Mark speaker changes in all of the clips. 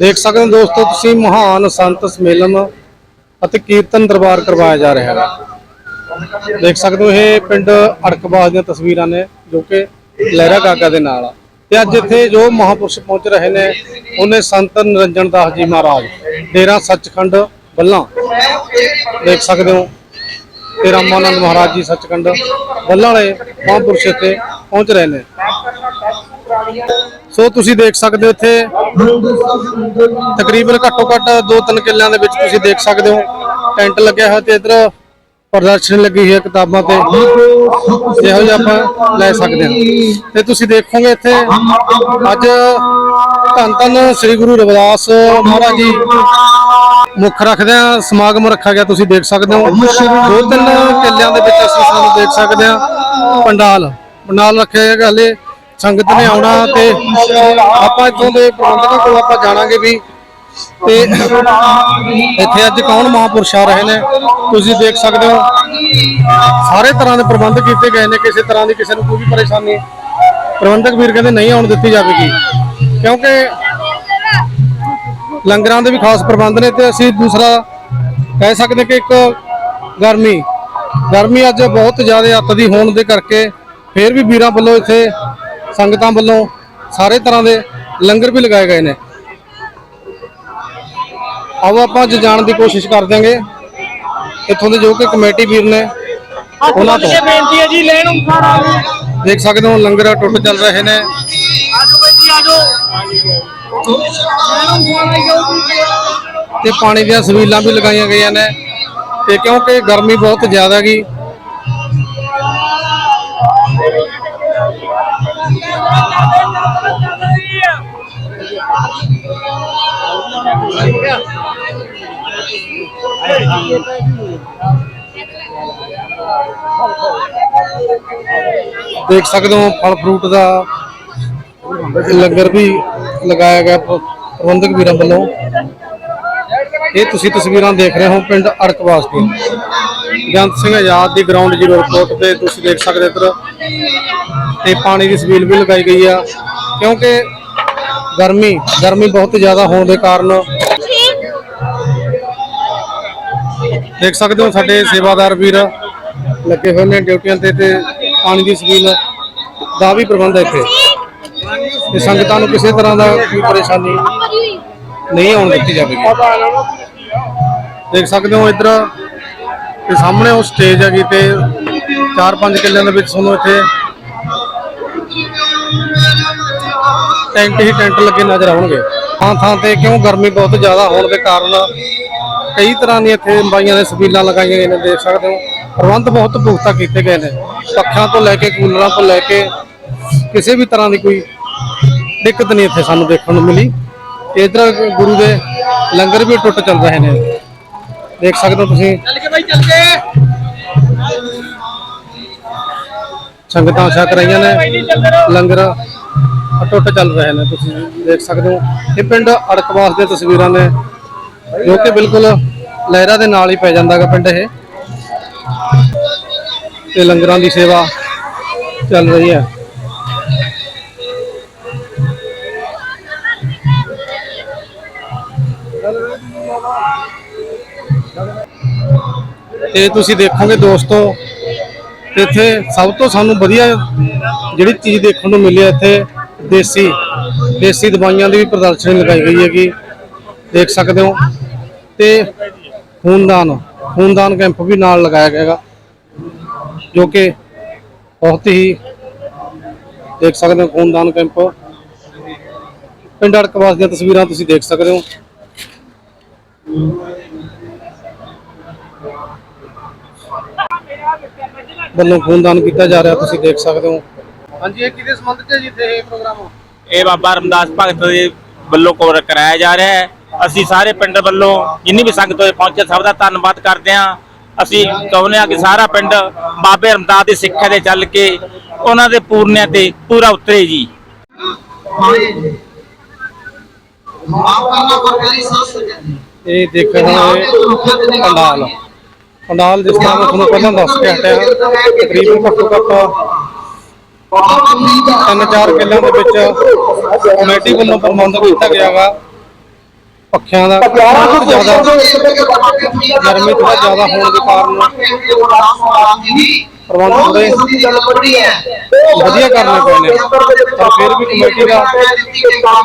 Speaker 1: ਦੇਖ ਸਕਦੇ ਹੋ ਦੋਸਤੋ, ਤੁਸੀਂ ਮਹਾਨ ਸੰਤ ਸਮੇਲਨ ਅਤੇ ਕੀਰਤਨ ਦਰਬਾਰ ਕਰਵਾਇਆ ਜਾ ਰਿਹਾ ਹੈ। ਦੇਖ ਸਕਦੇ ਹੋ, ਇਹ ਪਿੰਡ ਅੜਕਬਾਸ ਦੀਆਂ ਤਸਵੀਰਾਂ ਨੇ, ਜੋ ਕਿ ਲਹਿਰਾ ਗਾਗਾ ਦੇ ਨਾਲ ਆ। ਤੇ ਅੱਜ ਇੱਥੇ ਜੋ ਮਹਾਪੁਰਸ਼ ਪਹੁੰਚ ਰਹੇ ਨੇ, ਉਹਨੇ ਸੰਤ ਨਿਰੰਜਨ ਦਾਸ ਜੀ ਮਹਾਰਾਜ, ਡੇਰਾ ਸੱਚਖੰਡ ਬੱਲਾ ਦੇਖ ਸਕਦੇ ਹੋ, ਤੇ ਰਾਮਾਨੰਦ ਮਹਾਰਾਜ ਜੀ ਸੱਚਖੰਡ ਬੱਲਾ ਵਾਲੇ ਮਹਾਪੁਰਸ਼ ਇੱਥੇ ਪਹੁੰਚ ਰਹੇ ਨੇ। ਸੋ ਤੁਸੀਂ ਦੇਖ ਸਕਦੇ ਹੋ ਇੱਥੇ ਤਕਰੀਬਨ ਘੱਟੋ ਘੱਟ 2-3 ਕਿੱਲਿਆਂ ਦੇ ਵਿੱਚ ਤੁਸੀਂ ਦੇਖ ਸਕਦੇ ਹੋ। ਟੈਂਟ ਲੱਗਿਆ ਹੋਇਆ ਤੇ ਇਧਰ ਪ੍ਰਦਰਸ਼ਨੀ ਲੱਗੀ ਹੋਈ ਹੈ ਕਿਤਾਬਾਂ ਤੇ। ਇਹੋ ਜਿਹਾ ਆਪਾਂ ਲੈ ਸਕਦੇ ਹਾਂ। ਤੇ ਤੁਸੀਂ ਦੇਖੋਗੇ ਇੱਥੇ ਅੱਜ ਧੰਨ ਧੰਨ ਸ੍ਰੀ ਗੁਰੂ ਰਵਿਦਾਸ ਮਹਾਰਾਜ ਜੀ ਮੁੱਖ ਰੱਖਦੇ ਆ ਸਮਾਗਮ ਰੱਖਿਆ ਗਿਆ, ਤੁਸੀਂ ਦੇਖ ਸਕਦੇ ਹੋ। ਦੋ ਤਿੰਨ ਕਿੱਲਿਆਂ ਦੇ ਵਿੱਚ ਅਸੀਂ ਸਾਨੂੰ ਦੇਖ ਸਕਦੇ ਹਾਂ। ਪੰਡਾਲ ਪੰਡਾਲ ਰੱਖਿਆ ਗਿਆ ਹਲੇ। ਸੰਗਤ ਨੇ ਆਉਣਾ ਤੇ ਆਪਾਂ ਇੱਥੋਂ ਦੇ ਪ੍ਰਬੰਧਕਾਂ ਕੋਲ ਆਪਾਂ ਜਾਣਾਂਗੇ ਵੀ ਤੇ ਇੱਥੇ ਅੱਜ ਕੌਣ ਮਹਾਂਪੁਰਸ਼ ਆ ਰਹੇ ਨੇ, ਤੁਸੀਂ ਦੇਖ ਸਕਦੇ ਹੋ। ਸਾਰੇ ਤਰ੍ਹਾਂ ਦੇ ਪ੍ਰਬੰਧ ਕੀਤੇ ਗਏ ਨੇ, ਕਿਸੇ ਤਰ੍ਹਾਂ ਦੀ ਕਿਸੇ ਨੂੰ ਕੋਈ ਵੀ ਪਰੇਸ਼ਾਨੀ ਪ੍ਰਬੰਧਕ ਵੀਰ ਕਹਿੰਦੇ ਨਹੀਂ ਆਉਣ ਦਿੱਤੀ ਜਾਵੇਗੀ। ਕਿਉਂਕਿ ਲੰਗਰਾਂ ਦੇ ਵੀ ਖਾਸ ਪ੍ਰਬੰਧ ਨੇ ਤੇ ਅਸੀਂ ਦੂਸਰਾ ਕਹਿ ਸਕਦੇ ਕਿ ਇੱਕ ਗਰਮੀ ਗਰਮੀ ਅੱਜ ਬਹੁਤ ਜ਼ਿਆਦਾ ਅੱਤ ਦੀ ਹੋਣ ਦੇ ਕਰਕੇ ਫੇਰ ਵੀ ਵੀਰਾਂ ਵੱਲੋਂ ਇੱਥੇ ਸੰਗਤਾਂ ਵੱਲੋਂ ਸਾਰੇ ਤਰ੍ਹਾਂ ਦੇ ਲੰਗਰ ਵੀ ਲਗਾਏ ਗਏ ਨੇ। ਆਓ ਆਪਾਂ ਅੱਜ ਜਾਣ ਦੀ ਕੋਸ਼ਿਸ਼ ਕਰ ਦਿਆਂਗੇ। ਇੱਥੋਂ ਦੇ ਜੋ ਕਿ ਕਮੇਟੀ ਵੀਰ ਨੇ ਉਹਨਾਂ ਤੋਂ।
Speaker 2: ਬੇਨਤੀ ਹੈ ਜੀ ਲੈਣ ਅਨੁਸਾਰ ਆ ਜਾਓ
Speaker 1: ਦੇਖ ਸਕਦੇ ਹੋ ਲੰਗਰ ਟੁੱਟ ਚੱਲ ਰਹੇ ਨੇ।
Speaker 2: ਆਜੋ ਬਾਈ ਜੀ ਆਜੋ।
Speaker 1: ਤੇ ਪਾਣੀ ਦੀਆਂ ਸਵੀਲਾਂ ਵੀ ਲਗਾਈਆਂ ਗਈਆਂ ਨੇ। ਤੇ ਕਿਉਂਕਿ ਗਰਮੀ ਬਹੁਤ ਜ਼ਿਆਦਾ ਹੈਗੀ ਦੇਖ ਸਕਦੇ ਹੋ ਫਲ ਫਰੂਟ ਦਾ ਲੰਗਰ ਵੀ ਲਗਾਇਆ ਗਿਆ ਪ੍ਰਬੰਧਕ ਵੀਰਾਂ ਵੱਲੋਂ। ਇਹ ਤੁਸੀਂ ਤਸਵੀਰਾਂ ਦੇਖ ਰਹੇ ਹੋ ਪਿੰਡ ਅੜਕਵਾਸ ਦੀ ਜੰਤ ਸਿੰਘ ਆਜ਼ਾਦ ਦੀ ਗਰਾਊਂਡ ਜ਼ੀਰੋ ਰਿਪੋਰਟ ਤੇ ਤੁਸੀਂ ਦੇਖ ਸਕਦੇ ਇੱਧਰ। ਤੇ ਪਾਣੀ ਦੀ ਸਬੀਲ ਵੀ ਲਗਾਈ ਗਈ ਆ। ਕਿਉਂਕਿ ਗਰਮੀ ਗਰਮੀ ਬਹੁਤ ਜ਼ਿਆਦਾ ਹੋਣ ਦੇ ਕਾਰਨ। ਦੇਖ ਸਕਦੇ ਹੋ ਸਾਡੇ ਸੇਵਾਦਾਰ ਵੀਰ ਲੱਗੇ ਹੋਏ ਨੇ ਡਿਊਟੀਆਂ ਤੇ ਤੇ ਪਾਣੀ ਦੀ ਸਬੀਲ ਦਾ ਵੀ ਪ੍ਰਬੰਧ ਹੈ ਇੱਥੇ। ਤੇ ਸੰਗਤਾਂ ਨੂੰ ਕਿਸੇ ਤਰ੍ਹਾਂ ਦਾ ਕੋਈ ਪਰੇਸ਼ਾਨੀ ਨਹੀਂ ਆਉਣ ਦਿੱਤੀ ਜਾਵੇਗੀ। ਦੇਖ ਸਕਦੇ ਹੋ ਇੱਧਰ ਤੇ ਸਾਹਮਣੇ ਉਹ ਸਟੇਜ ਹੈਗੀ ਤੇ 4-5 ਕਿੱਲਿਆਂ ਦੇ ਵਿੱਚ ਤੁਹਾਨੂੰ ਇੱਥੇ ਟੈਂਟ ਹੀ ਟੈਂਟ ਲੱਗੇ ਨਜ਼ਰ ਆਉਣਗੇ। ਥਾਂ ਥਾਂ ਤੇ ਕਿਉਂ ਗਰਮੀ ਬਹੁਤ ਜ਼ਿਆਦਾ ਹੋਣ ਦੇ ਕਾਰਨ ਕਈ ਤਰ੍ਹਾਂ ਦੀਆਂ ਇੱਥੇ ਬਾਈਆਂ ਦੇ ਸਬੀਲਾਂ ਲਗਾਈਆਂ ਗਈਆਂ ਨੇ ਦੇਖ ਸਕਦੇ ਹੋ। ਪ੍ਰਬੰਧ ਬਹੁਤ ਪੁਖਤਾ ਕੀਤੇ ਗਏ ਨੇ। ਪੱਖਿਆਂ ਤੋਂ ਲੈ ਕੇ ਕੂਲਰਾਂ ਤੋਂ ਲੈ ਕੇ ਕਿਸੇ ਵੀ ਤਰ੍ਹਾਂ ਦੀ ਕੋਈ ਦਿੱਕਤ ਨਹੀਂ ਇੱਥੇ ਸਾਨੂੰ ਦੇਖਣ ਨੂੰ ਮਿਲੀ। ਇੱਧਰ ਗੁਰੂ ਦੇ ਲੰਗਰ ਵੀ ਟੁੱਟ ਚੱਲ ਰਹੇ ਨੇ। ਦੇਖ ਸਕਦੇ ਹੋ ਤੁਸੀਂ।
Speaker 2: ਚੱਲ ਕੇ ਬਾਈ ਚੱਲ ਕੇ।
Speaker 1: ਸੰਗਤਾਂ ਛਕ ਰਹੀਆਂ ਨੇ। ਲੰਗਰ ਟੁੱਟ ਚੱਲ ਰਹੇ ਨੇ, ਤੁਸੀਂ ਦੇਖ ਸਕਦੇ ਹੋ। ਇਹ ਪਿੰਡ ਅੜਕਵਾਸ ਦੀਆਂ ਤਸਵੀਰਾਂ ਨੇ, ਜੋ ਕਿ ਬਿਲਕੁਲ ਲਹਿਰਾ ਦੇ ਨਾਲ ਹੀ ਪੈ ਜਾਂਦਾ ਪਿੰਡ ਇਹ। ਤੇ ਲੰਗਰਾਂ ਦੀ ਸੇਵਾ ਚੱਲ ਰਹੀ ਹੈ। ਤੇ ਤੁਸੀਂ ਦੇਖੋਗੇ ਦੋਸਤੋ, ਇੱਥੇ ਸਭ ਤੋਂ ਸਾਨੂੰ ਵਧੀਆ ਜਿਹੜੀ ਚੀਜ਼ ਦੇਖਣ ਨੂੰ ਮਿਲੀ ਇੱਥੇ ਦੇਸੀ ਦੇਸੀ ਦਵਾਈਆਂ ਦੀ ਵੀ ਪ੍ਰਦਰਸ਼ਨੀ ਲਗਾਈ ਗਈ ਹੈਗੀ। ਦੇਖ ਸਕਦੇ ਹੋ। ਤੇ ਖੂਨਦਾਨ ਖੂਨਦਾਨ ਕੈਂਪ ਵੀ ਨਾਲ ਲਗਾਇਆ ਗਿਆ ਹੈਗਾ, ਜੋ ਕਿ ਬਹੁਤ ਹੀ ਦੇਖ ਸਕਦੇ ਹੋ, ਖੂਨਦਾਨ ਕੈਂਪ। ਪਿੰਡ ਅੜਕਵਾਸ ਦੀਆਂ ਤਸਵੀਰਾਂ ਤੁਸੀਂ ਦੇਖ ਸਕਦੇ ਹੋ। ਵੱਲੋਂ ਖੂਨਦਾਨ ਕੀਤਾ ਜਾ ਰਿਹਾ, ਤੁਸੀਂ ਦੇਖ ਸਕਦੇ ਹੋ। ਹਾਂਜੀ ਇਹ ਕਿਹਦੇ ਸੰਬੰਧ ਚ ਹੈ ਜੀ ਇੱਥੇ ਇਹ ਪ੍ਰੋਗਰਾਮ?
Speaker 3: ਇਹ ਬਾਬਾ ਰਮਦਾਸ ਭਗਤ ਦੇ ਵੱਲੋਂ ਕੋਰ ਕਰਾਇਆ ਜਾ ਰਿਹਾ ਹੈ। ਅਸੀਂ ਸਾਰੇ ਪਿੰਡ ਵੱਲੋਂ ਜਿੰਨੀ ਵੀ ਸੰਗਤ ਹੋਏ ਪਹੁੰਚੇ ਸਭ ਦਾ ਧੰਨਵਾਦ ਕਰਦੇ ਹਾਂ। ਅਸੀਂ ਚਾਹੁੰਦੇ ਹਾਂ ਕਿ ਸਾਰਾ ਪਿੰਡ ਬਾਬੇ ਰਮਦਾਸ ਦੀ ਸਿੱਖਿਆ ਤੇ ਚੱਲ ਕੇ ਉਹਨਾਂ ਦੇ ਪੂਰਨਿਆਂ ਤੇ ਪੂਰਾ ਉਤਰੇ ਜੀ।
Speaker 1: ਇਹ ਦੇਖਣ ਪੰਡਾਲ ਪੰਡਾਲ ਜਿਸ ਤਰ੍ਹਾਂ ਮੈਂ ਤੁਹਾਨੂੰ ਪਹਿਲਾਂ ਦੱਸ ਕੇ ਹਟਿਆ ਤਕਰੀਬਨ ਘੱਟੋ ਘੱਟ ਤਿੰਨ ਚਾਰ ਕਿੱਲਿਆਂ ਦੇ ਵਿੱਚ ਕਮੇਟੀ ਵੱਲੋਂ ਪ੍ਰਬੰਧ ਕੀਤਾ ਗਿਆ ਵਾ। ਪੱਖਿਆਂ ਦਾ ਬਹੁਤ ਜ਼ਿਆਦਾ ਗਰਮੀ ਥੋੜਾ ਜ਼ਿਆਦਾ ਹੋਣ ਦੇ ਕਾਰਨ ਪ੍ਰਬੰਧ ਥੋੜੇ ਵਧੀਆ ਕਰਨੇ ਪਏ ਨੇ। ਪਰ ਫਿਰ ਵੀ ਕਮੇਟੀ ਦਾ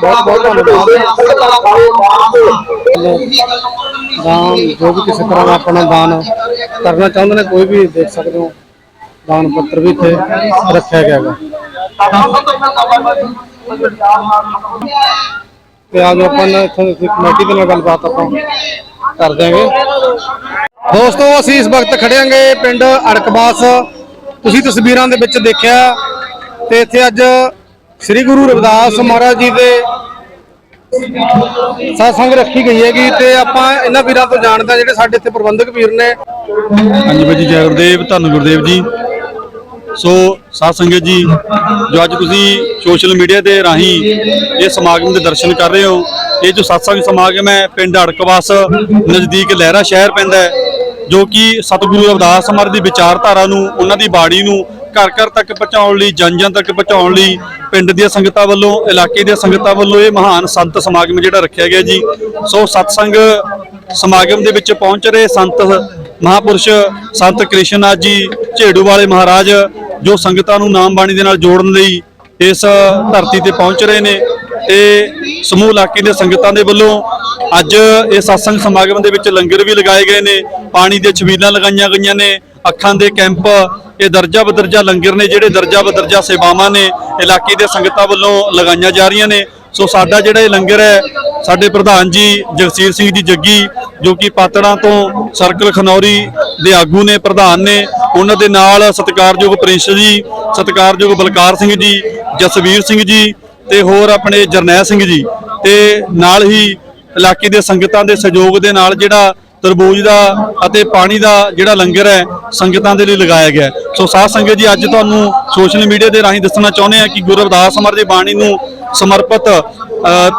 Speaker 1: ਬਹੁਤ ਬਹੁਤ ਧੰਨਵਾਦ। ਦਾਨ ਜੋ ਵੀ ਕਿਸੇ ਤਰ੍ਹਾਂ ਦਾ ਆਪਣਾ ਦਾਨ ਕਰਨਾ ਚਾਹੁੰਦੇ ਨੇ ਕੋਈ ਵੀ ਦੇਖ ਸਕਦੇ ਹੋ। ਦਾਨ ਪੱਤਰ ਵੀ ਇੱਥੇ ਰੱਖਿਆ ਗਿਆ ਹੈਗਾ। ਤੇ ਆਜੋ ਆਪਾਂ ਨਾ ਕਮੇਟੀ ਦੇ ਨਾਲ ਗੱਲਬਾਤ ਆਪਾਂ ਕਰ ਦਿਆਂਗੇ। ਦੋਸਤੋ, ਅਸੀਂ ਇਸ ਵਕਤ ਖੜਿਆਂਗੇ ਪਿੰਡ ਅੜਕਬਾਸ ਤੁਸੀਂ ਤਸਵੀਰਾਂ ਦੇ ਵਿੱਚ ਦੇਖਿਆ ਤੇ ਇੱਥੇ ਅੱਜ ਸ੍ਰੀ ਗੁਰੂ ਰਵਿਦਾਸ ਮਹਾਰਾਜ ਜੀ ਦੇ satsang ਰੱਖੀ ਗਈ ਹੈਗੀ ਤੇ ਆਪਾਂ ਇਹਨਾਂ ਵੀਰਾਂ ਤੋਂ ਜਾਣਦੇ ਹਾਂ ਜਿਹੜੇ ਸਾਡੇ ਇੱਥੇ ਪ੍ਰਬੰਧਕ ਵੀਰ ਨੇ।
Speaker 4: ਹਾਂਜੀ ਬਾਈ ਜੀ ਜੈ ਗੁਰਦੇਵ, ਧੰਨ ਗੁਰਦੇਵ ਜੀ। ਸੋ ਸਾਧ ਸੰਗਤ ਜੀ, ਜੋ ਅੱਜ ਤੁਸੀਂ ਸੋਸ਼ਲ ਮੀਡੀਆ ਦੇ ਰਾਹੀਂ ਇਹ ਸਮਾਗਮ ਦੇ ਦਰਸ਼ਨ ਕਰ ਰਹੇ ਹੋ, ਇਹ ਜੋ ਸਤਸੰਗ ਸਮਾਗਮ ਹੈ, ਪਿੰਡ ਅੜਕਵਾਸ ਨਜ਼ਦੀਕ ਲਹਿਰਾ ਸ਼ਹਿਰ ਪੈਂਦਾ ਹੈ, ਜੋ ਕਿ ਸਤਿਗੁਰੂ ਰਵਿਦਾਸ ਮਹਾਰਾਜ ਦੀ ਵਿਚਾਰਧਾਰਾ ਨੂੰ, ਉਹਨਾਂ ਦੀ ਬਾਣੀ ਨੂੰ ਘਰ ਘਰ ਤੱਕ ਪਹੁੰਚਾਉਣ ਲਈ, ਜਨ ਜਨ ਤੱਕ ਪਹੁੰਚਾਉਣ ਲਈ, ਪਿੰਡ ਦੀਆਂ ਸੰਗਤਾਂ ਵੱਲੋਂ, ਇਲਾਕੇ ਦੀਆਂ ਸੰਗਤਾਂ ਵੱਲੋਂ ਇਹ ਮਹਾਨ ਸੰਤ ਸਮਾਗਮ ਜਿਹੜਾ ਰੱਖਿਆ ਗਿਆ ਜੀ। ਸੋ ਸਤਸੰਗ ਸਮਾਗਮ ਦੇ ਵਿੱਚ ਪਹੁੰਚ ਰਹੇ ਸੰਤ ਮਹਾਪੁਰਸ਼ ਸੰਤ ਕ੍ਰਿਸ਼ਨਨਾਥ ਜੀ, ਝੇੜੂ ਵਾਲੇ ਮਹਾਰਾਜ ਜੋ ਸੰਗਤਾਂ ਨੂੰ ਨਾਮ ਬਾਣੀ ਦੇ ਨਾਲ ਜੋੜਨ ਲਈ ਇਸ ਧਰਤੀ ਤੇ ਪਹੁੰਚ ਰਹੇ ਨੇ ਤੇ ਸਮੂਹ ਇਲਾਕੇ ਦੇ ਸੰਗਤਾਂ ਦੇ ਵੱਲੋਂ ਅੱਜ ਇਹ satsang ਸਮਾਗਮ ਦੇ ਵਿੱਚ ਲੰਗਰ ਵੀ ਲਗਾਏ ਗਏ ਨੇ, ਪਾਣੀ ਦੇ ਛਬੀਲਾਂ ਲਗਾਈਆਂ ਗਈਆਂ ਨੇ, ਅੱਖਾਂ ਦੇ ਕੈਂਪ, ਇਹ ਦਰਜਾ ਬਦਰਜਾ ਲੰਗਰ ਨੇ ਜਿਹੜੇ ਦਰਜਾ ਬਦਰਜਾ ਸੇਵਾਵਾਂ ਨੇ ਇਲਾਕੇ ਦੇ ਸੰਗਤਾਂ ਵੱਲੋਂ ਲਗਾਈਆਂ ਜਾ ਰਹੀਆਂ ਨੇ। ਸੋ ਸਾਡਾ ਜਿਹੜਾ ਇਹ ਲੰਗਰ ਹੈ, ਸਾਡੇ ਪ੍ਰਧਾਨ ਜੀ ਜਗਸੀਰ ਸਿੰਘ ਜੀ ਜੱਗੀ ਜੋ ਕਿ ਪਾਤੜਾਂ ਤੋਂ ਸਰਕਲ ਖਨੌਰੀ ਦੇ ਆਗੂ ਨੇ, ਪ੍ਰਧਾਨ ਨੇ, ਉਹਨਾਂ ਦੇ ਨਾਲ ਸਤਿਕਾਰਯੋਗ ਪ੍ਰਿੰਸ ਜੀ, ਸਤਿਕਾਰਯੋਗ ਬਲਕਾਰ ਸਿੰਘ ਜੀ, ਜਸਵੀਰ ਸਿੰਘ ਜੀ ਤੇ ਹੋਰ ਆਪਣੇ ਜਰਨੈਲ ਸਿੰਘ ਜੀ ਤੇ ਨਾਲ ਹੀ ਇਲਾਕੇ ਦੇ ਸੰਗਤਾਂ ਦੇ ਸਹਿਯੋਗ ਦੇ ਨਾਲ ਜਿਹੜਾ ਤਰਬੂਜ ਦਾ ਅਤੇ ਪਾਣੀ ਦਾ ਜਿਹੜਾ ਲੰਗਰ ਹੈ, ਸੰਗਤਾਂ ਦੇ ਲਈ ਲਗਾਇਆ ਗਿਆ। ਸੋ ਸਾਧ ਸੰਗਤ ਜੀ, ਅੱਜ ਤੁਹਾਨੂੰ ਸੋਸ਼ਲ ਮੀਡੀਆ ਦੇ ਰਾਹੀਂ ਦੱਸਣਾ ਚਾਹੁੰਦੇ ਆ ਕਿ ਗੁਰੂ ਰਵਿਦਾਸ ਮਹਾਰਾਜ ਦੀ ਬਾਣੀ ਨੂੰ ਸਮਰਪਿਤ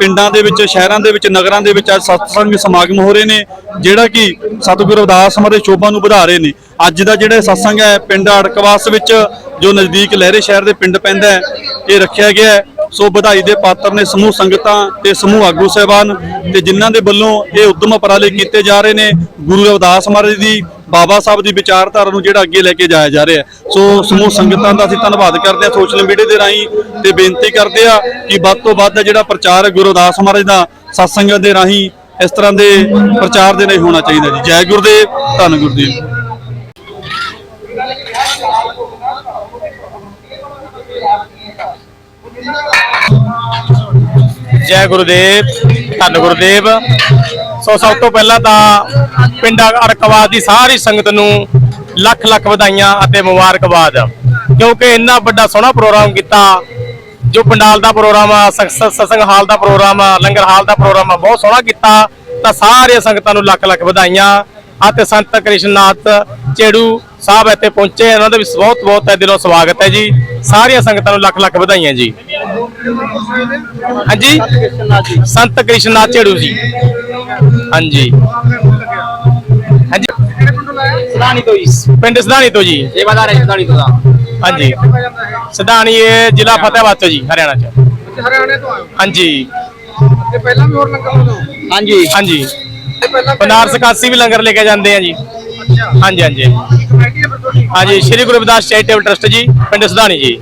Speaker 4: ਪਿੰਡਾਂ ਦੇ ਵਿੱਚ, ਸ਼ਹਿਰਾਂ ਦੇ ਵਿੱਚ, ਨਗਰਾਂ ਦੇ ਵਿੱਚ ਅੱਜ ਸਤਸੰਗ ਸਮਾਗਮ ਹੋ ਰਹੇ ਨੇ, ਜਿਹੜਾ ਕਿ ਸਤਿਗੁਰੂ ਰਵਿਦਾਸ ਮਹਾਰਾਜ ਸ਼ੋਭਾ ਨੂੰ ਵਧਾ ਰਹੇ ਨੇ। ਅੱਜ ਦਾ ਜਿਹੜਾ ਸਤਸੰਗ ਹੈ, ਪਿੰਡ ਅੜਕਵਾਸ ਵਿੱਚ, ਜੋ ਨਜ਼ਦੀਕ ਲਹਿਰੇ ਸ਼ਹਿਰ ਦੇ ਪਿੰਡ ਪੈਂਦਾ ਹੈ, ਇਹ ਰੱਖਿਆ ਗਿਆ ਹੈ। ਸੋ ਵਧਾਈ ਦੇ ਪਾਤਰ ਨੇ ਸਮੂਹ ਸੰਗਤਾਂ ਤੇ ਸਮੂਹ ਆਗੂ ਸਹਿਬਾਨ ਤੇ ਜਿਨ੍ਹਾਂ ਦੇ ਵੱਲੋਂ ਇਹ ਉਦਮ ਉਪਰਾਲੇ ਕੀਤੇ ਜਾ ਰਹੇ ਨੇ, ਗੁਰੂ ਰਵਿਦਾਸ ਮਹਾਰਾਜ ਦੀ ਬਾਬਾ ਸਾਹਿਬ ਦੀ ਵਿਚਾਰਧਾਰਾ ਨੂੰ ਜਿਹੜਾ ਅੱਗੇ ਲੈ ਕੇ ਜਾਇਆ ਜਾ ਰਿਹਾ ਸੋ ਸਮੂਹ ਸੰਗਤਾਂ ਦਾ ਅਸੀਂ ਧੰਨਵਾਦ ਕਰਦੇ ਹਾਂ ਸੋਸ਼ਲ ਮੀਡੀਆ ਦੇ ਰਾਹੀਂ ਤੇ ਬੇਨਤੀ ਕਰਦੇ ਆ ਕਿ ਵੱਧ ਤੋਂ ਵੱਧ ਜਿਹੜਾ ਪ੍ਰਚਾਰ ਹੈ ਮਹਾਰਾਜ ਦਾ ਸਤਸੰਗਤ ਦੇ ਰਾਹੀਂ ਇਸ ਤਰ੍ਹਾਂ ਦੇ ਪ੍ਰਚਾਰ ਦੇ ਨਹੀਂ ਹੋਣਾ ਚਾਹੀਦਾ ਜੀ। ਜੈ ਗੁਰਦੇਵ, ਧੰਨ ਗੁਰਦੇਵ।
Speaker 3: ਜੈ ਗੁਰਦੇਵ, ਧੰਨ ਗੁਰਦੇਵ। ਸੋ ਸਭ ਤੋਂ ਪਹਿਲਾਂ ਤਾਂ ਪਿੰਡ ਅਰਕਵਾਦ ਦੀ ਸਾਰੀ ਸੰਗਤ ਨੂੰ ਲੱਖ ਲੱਖ ਵਧਾਈਆਂ ਅਤੇ ਮੁਬਾਰਕਬਾਦ। ਕਿਉਂਕਿ ਇੰਨਾ ਵੱਡਾ ਸੋਹਣਾ ਪ੍ਰੋਗਰਾਮ ਕੀਤਾ, ਜੋ ਪੰਡਾਲ ਦਾ ਪ੍ਰੋਗਰਾਮ ਆ ਸਤਸੰਗ ਹਾਲ ਦਾ ਪ੍ਰੋਗਰਾਮ ਆ, ਲੰਗਰ ਹਾਲ ਦਾ ਪ੍ਰੋਗਰਾਮ ਆ, ਬਹੁਤ ਸੋਹਣਾ ਕੀਤਾ, ਤਾਂ ਸਾਰੇ ਸੰਗਤਾਂ ਨੂੰ ਲੱਖ ਲੱਖ ਵਧਾਈਆਂ। ਅਤੇ ਸੰਤ ਕ੍ਰਿਸ਼ਨਨਾਥ ਚੇੜੂ ਸਾਹਿਬ ਇੱਥੇ ਪਹੁੰਚੇ ਉਹਨਾਂ ਦਾ ਵੀ ਬਹੁਤ ਬਹੁਤ ਦਿਲੋਂ ਸਵਾਗਤ ਹੈ ਜੀ। ਸਾਰੀਆਂ ਸੰਗਤਾਂ ਨੂੰ ਲੱਖ ਲੱਖ ਵਧਾਈਆਂ ਜੀ। ਹਾਂਜੀ? ਸੰਤ ਕ੍ਰਿਸ਼ਨਨਾਥ ਝੇੜੂ ਜੀ। ਹਾਂਜੀ। ਹਾਂਜੀ।
Speaker 2: ਸਦਾਨੀ ਤੋਂ ਜੀ।
Speaker 3: ਪਿੰਡ ਸਦਾਨੀ ਤੋਂ ਜੀ।
Speaker 2: ਸੇਵਾਦਾਰ ਹੈ ਸਦਾਨੀ ਤੋਂ ਦਾ
Speaker 3: ਹਾਂਜੀ। ਸਦਾਨੀ ਇਹ ਜ਼ਿਲ੍ਹਾ ਫਤਿਹਾਬਾਦ ਤੋਂ ਜੀ ਹਰਿਆਣਾ ਚ।
Speaker 1: ਹਰਿਆਣੇ ਤੋਂ ਆਏ
Speaker 3: ਹਾਂਜੀ।
Speaker 1: ਤੇ ਪਹਿਲਾਂ ਵੀ ਹੋਰ ਲੰਗਰ ਲਾਉਂਦੇ
Speaker 2: ਹਾਂਜੀ।
Speaker 3: ਹਾਂਜੀ।
Speaker 1: ਤੇ ਪਹਿਲਾਂ
Speaker 3: ਬਨਾਰਸ ਕਾਸੀ ਵੀ ਲੰਗਰ ਲੈ ਕੇ ਜਾਂਦੇ ਆ ਜੀ। ਹਾਂਜੀ ਹਾਂਜੀ।
Speaker 1: ਕਮੇਟੀ ਹੈ ਫਿਰ ਤੁਹਾਡੀ?
Speaker 3: ਹਾਂਜੀ ਸ਼੍ਰੀ ਗੁਰੂ ਰਵਿਦਾਸ ਚੈਰੀਟੇਬਲ ਟਰਸਟ ਜੀ ਪਿੰਡ ਸਦਾਨੀ ਜੀ।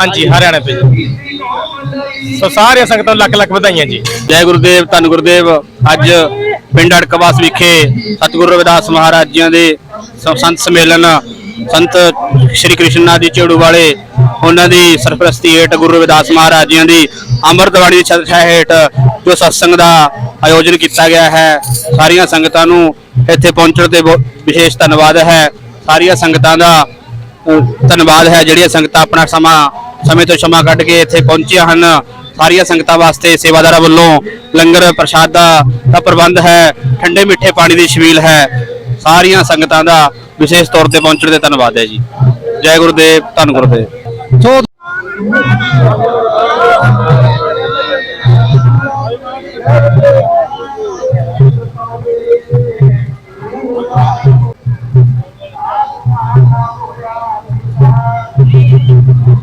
Speaker 3: ਹਾਂਜੀ ਹਰਿਆਣਾ ਤੋਂ ਜੀ। ਸੋ ਸਾਰੀਆਂ ਸੰਗਤਾਂ ਨੂੰ ਲੱਖ ਲੱਖ ਵਧਾਈਆਂ ਜੀ।
Speaker 5: ਜੈ ਗੁਰਦੇਵ, ਧੰਨ ਗੁਰਦੇਵ। ਅੱਜ ਪਿੰਡ ਅੜਕਵਾਸ ਵਿਖੇ ਸਤਿਗੁਰੂ ਰਵਿਦਾਸ ਮਹਾਰਾਜ ਜੀਆਂ ਦੇ ਸੰਤ ਸੰਮੇਲਨ, ਸੰਤ ਸ਼੍ਰੀ ਕ੍ਰਿਸ਼ਨਨਾਥ ਜੀ ਝੇੜੂ ਵਾਲੇ, ਉਹਨਾਂ ਦੀ ਸਰਪ੍ਰਸਤੀ ਹੇਠ ਗੁਰੂ ਰਵਿਦਾਸ ਮਹਾਰਾਜ ਜੀਆਂ ਦੀ ਅੰਮ੍ਰਿਤਬਾਣੀ ਦੀ ਛਤਰ ਹੇਠ ਜੋ ਸਤਸੰਗ ਦਾ ਆਯੋਜਨ ਕੀਤਾ ਗਿਆ ਹੈ, ਸਾਰੀਆਂ ਸੰਗਤਾਂ ਨੂੰ ਇੱਥੇ ਪਹੁੰਚਣ ਤੇ ਬਹੁਤ ਵਿਸ਼ੇਸ਼ ਧੰਨਵਾਦ ਹੈ। ਸਾਰੀਆਂ ਸੰਗਤਾਂ ਦਾ ਧੰਨਵਾਦ ਹੈ, ਜਿਹੜੀਆਂ ਸੰਗਤਾਂ ਆਪਣਾ ਸਮਾਂ ਸਮੇਂ ਤੋਂ ਸਮਾਂ ਕੱਢ ਕੇ ਇੱਥੇ ਪਹੁੰਚੀਆਂ ਹਨ। ਸਾਰੀਆਂ ਸੰਗਤਾਂ ਵਾਸਤੇ ਸੇਵਾਦਾਰਾਂ ਵੱਲੋਂ ਲੰਗਰ ਪ੍ਰਸ਼ਾਦਾ ਦਾ ਪ੍ਰਬੰਧ ਹੈ, ਠੰਡੇ ਮਿੱਠੇ ਪਾਣੀ ਦੀ ਛਬੀਲ ਹੈ। ਸਾਰੀਆਂ ਸੰਗਤਾਂ ਦਾ ਵਿਸ਼ੇਸ਼ ਤੌਰ ਤੇ ਪਹੁੰਚਣ ਤੇ ਧੰਨਵਾਦ ਹੈ ਜੀ। ਜੈ ਗੁਰਦੇਵ, ਧੰਨ ਗੁਰਦੇਵ।
Speaker 1: ਸੋ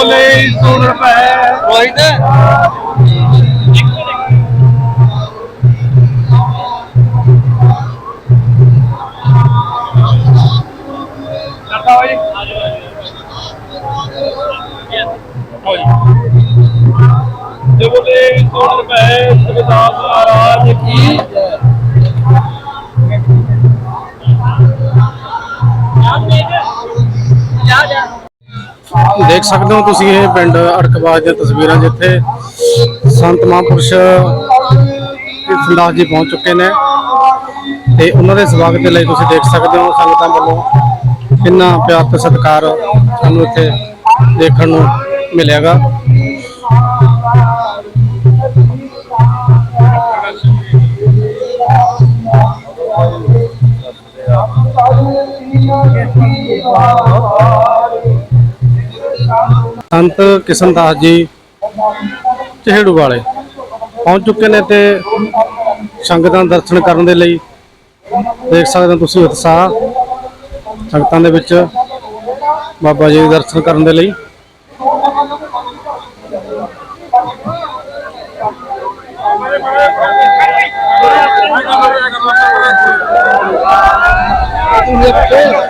Speaker 4: ਬੋਲੇ ਸੋਨ ਰੁਪਏ ਰੋਹਿਤ ਜੋ ਬੋਲੇ ਸੋਨ ਰੁਪਏ ਸੁਖਦਾਸ ਮਹਾਰਾਜ ਕੀ
Speaker 1: ਦੇਖ ਸਕਦੇ ਹੋ ਤੁਸੀਂ ਇਹ ਪਿੰਡ ਅੜਕਬਾਜ ਦੀਆਂ ਤਸਵੀਰਾਂ ਜਿੱਥੇ ਸੰਤ ਮਹਾਂਪੁਰਸ਼ ਕਿਰਤਨਦਾਸ ਜੀ ਪਹੁੰਚ ਚੁੱਕੇ ਨੇ ਤੇ ਉਹਨਾਂ ਦੇ ਸਵਾਗਤ ਦੇ ਲਈ ਤੁਸੀਂ ਦੇਖ ਸਕਦੇ ਹੋ ਸੰਗਤਾਂ ਵੱਲੋਂ ਕਿੰਨਾ ਪਿਆਰ ਤੇ ਸਤਿਕਾਰ ਸਾਨੂੰ ਇੱਥੇ ਦੇਖਣ ਨੂੰ ਮਿਲੇਗਾ ਸੰਤ ਕਿਸ਼ਨਦਾਸ ਜੀ ਚਿਹੜੂ ਵਾਲੇ ਪਹੁੰਚ ਚੁੱਕੇ ਨੇ ਤੇ ਸੰਗਤਾਂ ਦਰਸ਼ਨ ਕਰਨ ਦੇ ਲਈ। ਦੇਖ ਸਕਦੇ ਹੋ ਤੁਸੀਂ ਉਤਸ਼ਾਹ ਸੰਗਤਾਂ ਦੇ ਵਿੱਚ ਬਾਬਾ ਜੀ ਦੇ ਦਰਸ਼ਨ ਕਰਨ ਦੇ ਲਈ।
Speaker 6: ਠੀਕ ਹੈ